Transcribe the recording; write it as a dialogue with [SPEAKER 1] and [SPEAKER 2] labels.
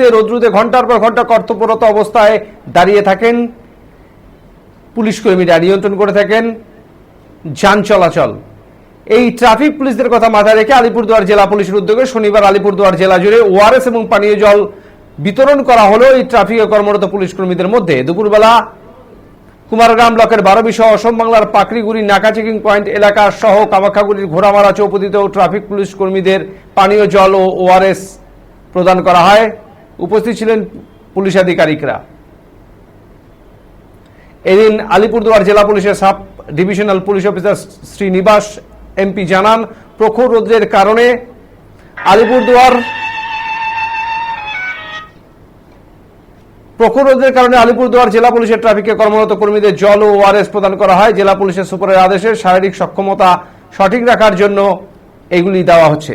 [SPEAKER 1] শীতে রৌদ্রুতে ঘণ্টার পর ঘণ্টা কর্তব্যরত অবস্থায় দাঁড়িয়ে থাকেন। পুলিশ কর্মীরা নিয়ন্ত্রণ করে থাকেন। যান চলাচল। এই ট্রাফিক পুলিশদের কথা মাথায় রেখে আলিপুরদুয়ার জেলা পুলিশের উদ্যোগে শনিবার আলিপুরদুয়ার জেলা জুড়ে ওআরএস এবং পানীয় জল বিতরণ করা হলো এই ট্রাফিকে কর্মরত পুলিশ কর্মীদের মধ্যে। দুপুরবেলা কুমারগ্রাম ব্লকের বারবি সহ অসম বাংলার পাকড়িগুড়ি, নাকা চেকিং পয়েন্ট এলাকা সহ কামাখাগুড়ির ঘোড়ামারা চৌপতিতেও ট্রাফিক পুলিশ কর্মীদের পানীয় জল ও ওআরএস প্রদান করা হয়। উপস্থিত ছিলেন পুলিশ আধিকারিকরা। এদিন আলিপুরদুয়ার জেলা পুলিশের sub divisional police officer Srinivas M জানান, প্রখর রোদ্রের কারণে আলিপুরদুয়ার প্রখর রোদের কারণে আলিপুরদুয়ার জেলা পুলিশের ট্রাফিকে কর্মরত কর্মীদের জল ও ওআরএস প্রদান করা হয়। জেলা পুলিশের সুপারের আদেশে শারীরিক সক্ষমতা সঠিক রাখার জন্য এগুলি দেওয়া হচ্ছে।